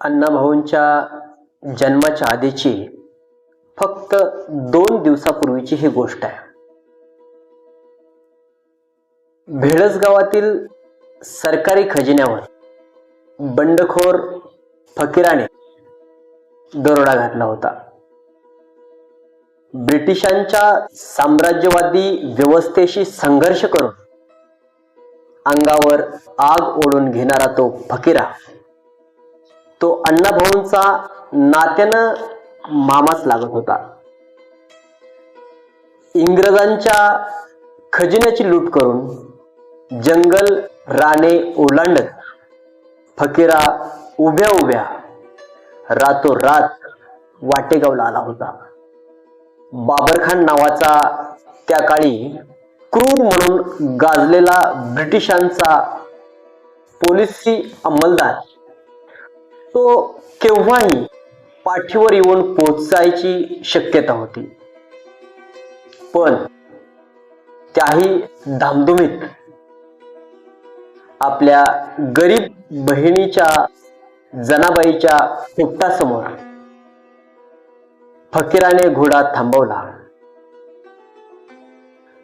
अण्णाभाऊंच्या जन्माच्या आधीची फक्त दोन दिवसापूर्वीची ही गोष्ट आहे. भेळस गावातील सरकारी खजिन्यावर बंडखोर फकीराने दरोडा घातला होता. ब्रिटिशांच्या साम्राज्यवादी व्यवस्थेशी संघर्ष करून अंगावर आग ओढून घेणारा तो फकीरा तो अण्णाभाऊंचा नात्यानं मामाच लागत होता. इंग्रजांच्या खजिन्याची लूट करून जंगल राणे ओलांडत फकीरा उभ्या उभ्या रातोरात वाटेगावला आला होता. बाबरखान नावाचा त्या काळी क्रूर म्हणून गाजलेला ब्रिटिशांचा पोलिसी अंमलदार तो केव्हाही पाठीवर येऊन पोचायची शक्यता होती. पण त्याही धामधुमीत आपल्या गरीब बहिणीच्या जनाबाईच्या पोपटासमोर फकीराने घोडा थांबवला.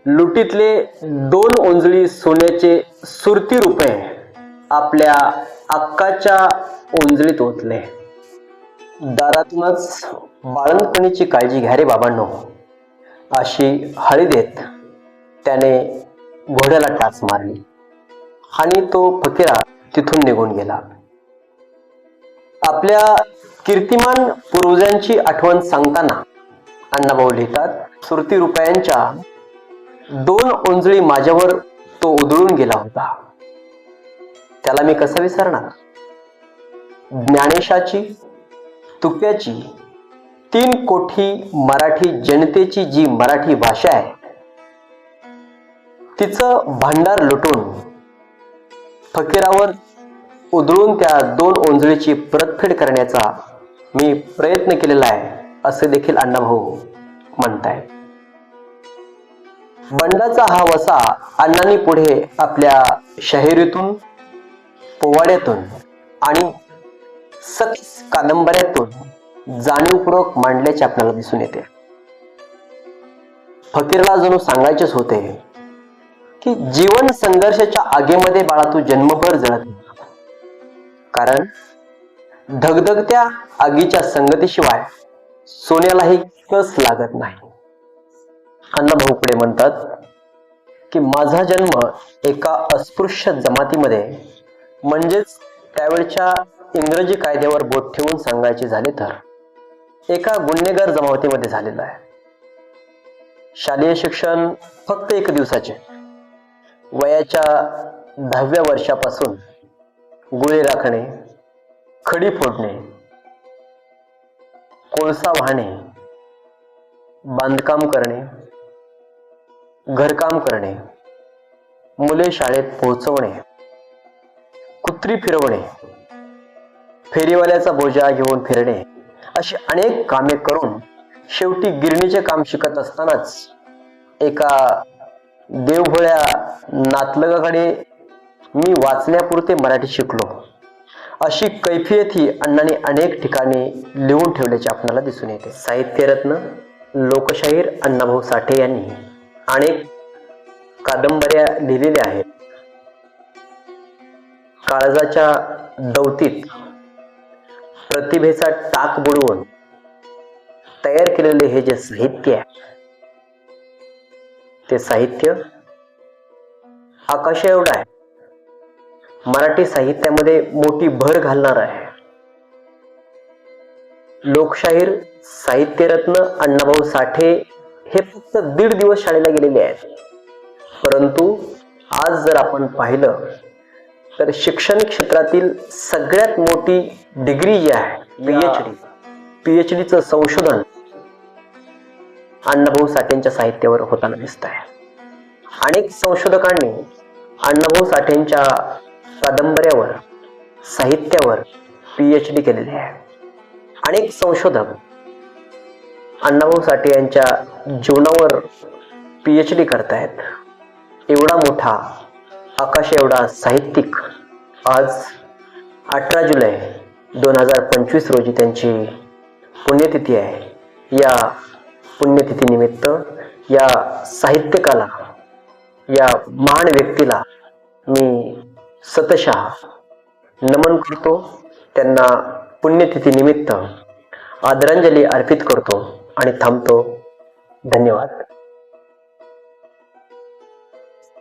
लुटीतले दोन ओंजळी सोन्याचे सुरती रुपये आपल्या अक्काच्या ओंजळीत ओतले. दारातूनच बाळंतपणीची काळजी घ्या रे बाबांनो. अशी हळी देत त्याने घोड्याला टाच मारली आणि तो फकीरा तिथून निघून गेला. आपल्या कीर्तिमान पूर्वजांची आठवण सांगताना अण्णाभाऊ लिहितात सुरती रुपयांच्या दोन ओंजळी माझ्यावर तो उधळून गेला होता. त्याला मी कसं विसरणार? ज्ञानेशाची तुक्याची तीन कोठी मराठी जनतेची जी मराठी भाषा आहे तिचं भांडार लुटून फकीरावर उधळून त्या दोन ओंजळीची परतफेड करण्याचा मी प्रयत्न केलेला आहे असे देखील अण्णाभाऊ म्हणताय बंडाचा हा वसा अण्णांनी पुढे आपल्या शाहिरीतून पोवाड्यातून आणि सतीस कादंबऱ्यातून जाणीवपूर्वक मांडल्याचे आपल्याला दिसून येते. फकीरला जणू सांगायचेच होते की जीवन संघर्षाच्या आगेमध्ये बाळा तू जन्मभर जळत कारण धगधगत्या आगीच्या संगतीशिवाय सोन्यालाही कस लागत नाही. अण्णाभाऊ पुढे म्हणतात की माझा जन्म एका अस्पृश्य जमातीमध्ये म्हणजेच त्यावेळच्या इंग्रजी कायद्यावर बोट ठेवून सांगायचे झाले तर? एका गुन्हेगार जमावतीमध्ये झालेला आहे. शालेय शिक्षण फक्त एक दिवसाचे. वयाच्या दहाव्या वर्षापासून गोळी राखणे खडी फोडणे कोळसा वाहणे बांधकाम करणे घरकाम करणे मुले शाळेत पोहोचवणे कुत्री फिरवणे फेरीवाल्याचा बोजा घेऊन फिरणे अशी अनेक कामे करून शेवटी गिरणीचे काम शिकत असतानाच एका देवभोळ्या नातलगाकडे मी वाचण्यापुरते मराठी शिकलो. अशी कैफियत ही अण्णांनी अनेक ठिकाणी लिहून ठेवल्याचे आपल्याला दिसून येते. साहित्यरत्न लोकशाहीर अण्णाभाऊ साठे यांनी अनेक कादंबऱ्या लिहिलेल्या आहेत. काळजाच्या दौतीत प्रतिभेचा टाक बुडवून तयार केलेले हे जे साहित्य आहे ते साहित्य आकाशा एवढं आहे? मराठी साहित्यामध्ये मोठी भर घालणार आहे. लोकशाहीर साहित्यरत्न अण्णाभाऊ साठे हे फक्त दीड दिवस शाळेला गेलेले आहेत. परंतु आज जर आपण पाहिलं तर शिक्षण क्षेत्रातील सगळ्यात मोठी डिग्री जी आहे पीएच डी पीएच डीचं संशोधन अण्णाभाऊ साठेंच्या साहित्यावर होताना दिसत आहे अनेक संशोधकांनी अण्णाभाऊ साठेंच्या कादंबऱ्यावर साहित्यावर पीएच डी केलेले आहे. अनेक संशोधक अण्णाभाऊ साठे यांच्या जीवनावर पीएच डी करतायत. एवढा मोठा आकाश एवढा साहित्यिक आज अठरा जुलै दोन हजार पंचवीस रोजी त्यांची पुण्यतिथी आहे. या पुण्यतिथीनिमित्त या साहित्यकाला या महान व्यक्तीला मी सतशः नमन करतो. त्यांना पुण्यतिथीनिमित्त आदरांजली अर्पित करतो आणि थांबतो. धन्यवाद.